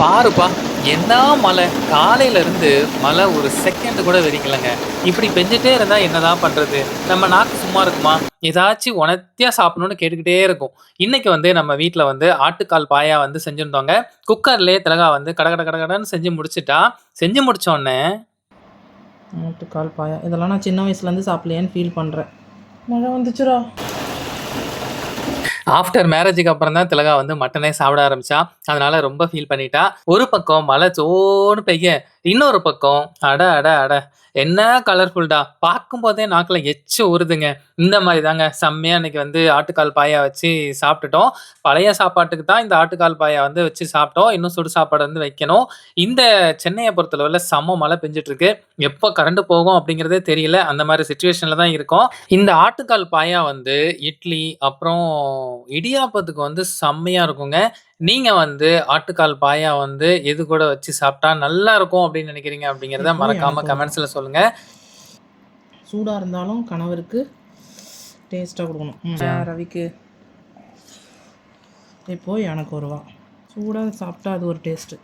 பாருப்பா என்ன மழை? காலையில இருந்து மழை ஒரு செகண்ட் கூட வெடிக்கலைங்க. இப்படி பெஞ்சிட்டே இருந்தா என்னதான் பண்றது? நம்ம நாக்கு சும்மா இருக்குமா? ஏதாச்சும் உணர்த்தியாக சாப்பிடணும்னு கேட்டுக்கிட்டே இருக்கும். இன்னைக்கு வந்து நம்ம வீட்டில் வந்து ஆட்டுக்கால் பாயா வந்து செஞ்சுருந்தோங்க. குக்கர்லேயே திலகா வந்து கட கட கட கடன்னு செஞ்சு முடிச்சிட்டா. செஞ்சு முடிச்ச ஆட்டுக்கால் பாயா. இதெல்லாம் நான் சின்ன வயசுலேருந்து சாப்பிடலையேன்னு ஃபீல் பண்ணுறேன் மழை வந்துச்சுரா ஆஃப்டர் மேரேஜுக்கு அப்புறம் தான் திலகா வந்து மட்டனே சாப்பிட ஆரம்பிச்சா. அதனால ரொம்ப ஃபீல் பண்ணிட்டா. ஒரு பக்கம் மழை சோன்னு பெய்ய இன்னொரு பக்கம் அட அட அட. என்ன கலர்ஃபுல்டா பார்க்கும் போதே நாக்கில் எச்சு ஊறுதுங்க. இந்த மாதிரி தாங்க செம்மையாக இன்னைக்கு வந்து ஆட்டுக்கால் பாயா வச்சு சாப்பிட்டுட்டோம். பழைய சாப்பாட்டுக்கு தான் இந்த ஆட்டுக்கால் பாயா வந்து வச்சு சாப்பிட்டோம். இன்னும் சுடு சாப்பாடு வந்து வைக்கணும். இந்த சென்னையை பொறுத்தளவில் செம்ம மழை பெஞ்சிட்டு இருக்கு எப்போ கரண்ட் போகும் அப்படிங்கிறதே தெரியல. அந்த மாதிரி சுச்சுவேஷனில் தான் இருக்கும். இந்த ஆட்டுக்கால் பாயா வந்து இட்லி அப்புறம் இடியாப்பத்துக்கு வந்து செம்மையாக இருக்குங்க. நீங்க வந்து ஆட்டுக்கால் பாயா வந்து எது கூட வச்சு சாப்பிட்டா நல்லா இருக்கும் அப்படின்னு நினைக்கிறீங்க அப்படிங்கிறத இப்போ மறக்காம எனக்கு கமெண்ட்ஸ்ல சொல்லுங்க. சூடாக இருந்தாலும் கணவருக்கு டேஸ்ட்டாக கொடுக்கணும். ம். ரவிக்கு இப்போ எனக்கு ஒரு வா. சூடாக சாப்பிட்டா அது ஒரு டேஸ்ட்டு